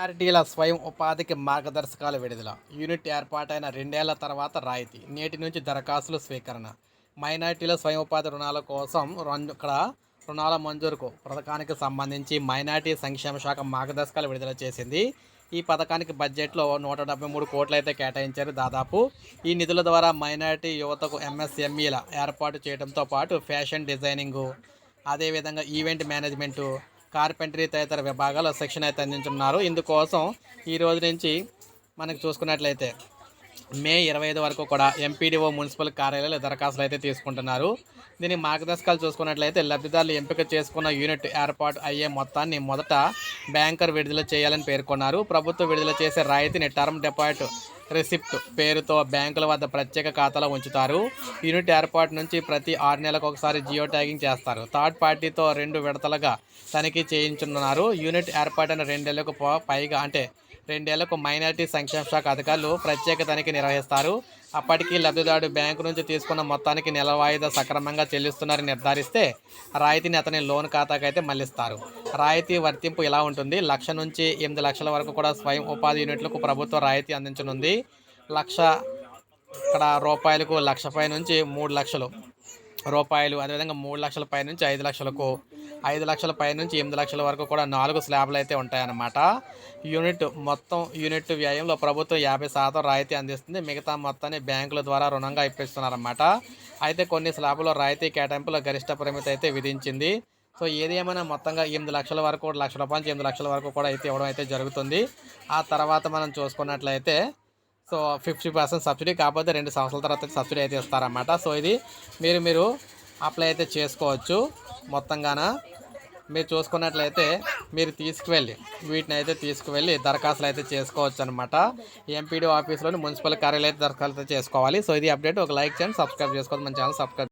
మైనారిటీల స్వయం ఉపాధికి మార్గదర్శకాలు విడుదల. యూనిట్ ఏర్పాటైన రెండేళ్ళ తర్వాత రాయితీ. నేటి నుంచి దరఖాస్తుల స్వీకరణ. మైనారిటీల స్వయం ఉపాధి రుణాల కోసం ఇక్కడ రుణాల మంజూరుకు పథకానికి సంబంధించి మైనారిటీ సంక్షేమ శాఖ మార్గదర్శకాలు విడుదల చేసింది. ఈ పథకానికి బడ్జెట్లో నూట డెబ్బై మూడు కోట్లు అయితే కేటాయించారు దాదాపు. ఈ నిధుల ద్వారా మైనారిటీ యువతకు ఎంఎస్ఎంఈల ఏర్పాటు చేయడంతో పాటు ఫ్యాషన్ డిజైనింగు అదేవిధంగా ఈవెంట్ మేనేజ్మెంటు కార్పెంటరీ తదితర విభాగాల్లో శిక్షణ అయితే అందించున్నారు ఇందుకోసం ఈ రోజు నుంచి మనకు చూసుకున్నట్లయితే మే ఇరవై ఐదు వరకు కూడా ఎంపీడీఓ మున్సిపల్ కార్యాలయాలు దరఖాస్తులు అయితే తీసుకుంటున్నారు. దీని మార్గదర్శకాలు చూసుకున్నట్లయితే లబ్ధిదారులు ఎంపిక చేసుకున్న యూనిట్ ఏర్పాటు అయ్యే మొత్తాన్ని మొదట బ్యాంకర్ విడుదల చేయాలని పేర్కొన్నారు. ప్రభుత్వం విడుదల చేసే రాయితీని టర్మ్ డిపాజిట్ రిసిప్ట్ పేరుతో బ్యాంకుల వద్ద ప్రత్యేక ఖాతాలో ఉంచుతారు. యూనిట్ ఏర్పాటు నుంచి ప్రతి ఆరు నెలలకు ఒకసారి జియో ట్యాగింగ్ చేస్తారు. థర్డ్ పార్టీతో రెండు విడతలుగా తనిఖీ చేయించున్నారు యూనిట్ ఏర్పాటైన రెండేళ్ళకు పైగా అంటే రెండేళ్ళకు మైనారిటీ సంక్షేమ శాఖ అధికారులు ప్రత్యేక తనిఖీ నిర్వహిస్తారు. అప్పటికి లబ్ధిదారుడు బ్యాంకు నుంచి తీసుకున్న మొత్తానికి నెల వాయిదా సక్రమంగా చెల్లిస్తున్నారని నిర్ధారిస్తే రాయితీని అతని లోన్ ఖాతాకు అయితే మళ్ళిస్తారు. రాయితీ వర్తింపు ఇలా ఉంటుంది? లక్ష నుంచి ఎనిమిది లక్షల వరకు కూడా స్వయం ఉపాధి యూనిట్లకు ప్రభుత్వం రాయితీ అందించనుంది. లక్ష ఇక్కడ రూపాయలకు లక్ష పై నుంచి మూడు లక్షలు రూపాయలు అదేవిధంగా మూడు లక్షల పై నుంచి ఐదు లక్షలకు ఐదు లక్షల పై నుంచి ఎనిమిది లక్షల వరకు కూడా నాలుగు స్లాబ్లు అయితే ఉంటాయన్నమాట. యూనిట్ మొత్తం యూనిట్ వ్యయంలో ప్రభుత్వం యాభై శాతం రాయితీ అందిస్తుంది. మిగతా మొత్తాన్ని బ్యాంకుల ద్వారా రుణంగా ఇప్పిస్తున్నారన్నమాట. అయితే కొన్ని స్లాబ్లో రాయితీ కేటాయింపులో గరిష్ట పరిమితి అయితే విధించింది. సో ఏది ఏమైనా మొత్తంగా ఎనిమిది లక్షల వరకు లక్ష రూపాయల నుంచి ఎనిమిది లక్షల వరకు కూడా అయితే ఇవ్వడం అయితే జరుగుతుంది. ఆ తర్వాత మనం చూసుకున్నట్లయితే సో ఫిఫ్టీ పర్సెంట్ సబ్సిడీ కాకపోతే రెండు సంవత్సరాల తర్వాత సబ్సిడీ అయితే ఇస్తారన్నమాట. సో ఇది మీరు మీరు అప్లై అయితే చేసుకోవచ్చు మొత్తంగాన. మీరు చూసుకున్నట్లయితే మీరు తీసుకువెళ్ళి వీటిని అయితే తీసుకువెళ్ళి దరఖాస్తులు అయితే చేసుకోవచ్చు అనమాట ఎంపీడీ ఆఫీస్లోని మున్సిపల్ కార్యాలయం దరఖాస్తు చేసుకోవాలి. సో ఇది అప్డేట్. ఒక లైక్ చేయండి సబ్స్క్రైబ్ చేసుకోవాలి మన ఛానల్ సబ్స్క్రైబ్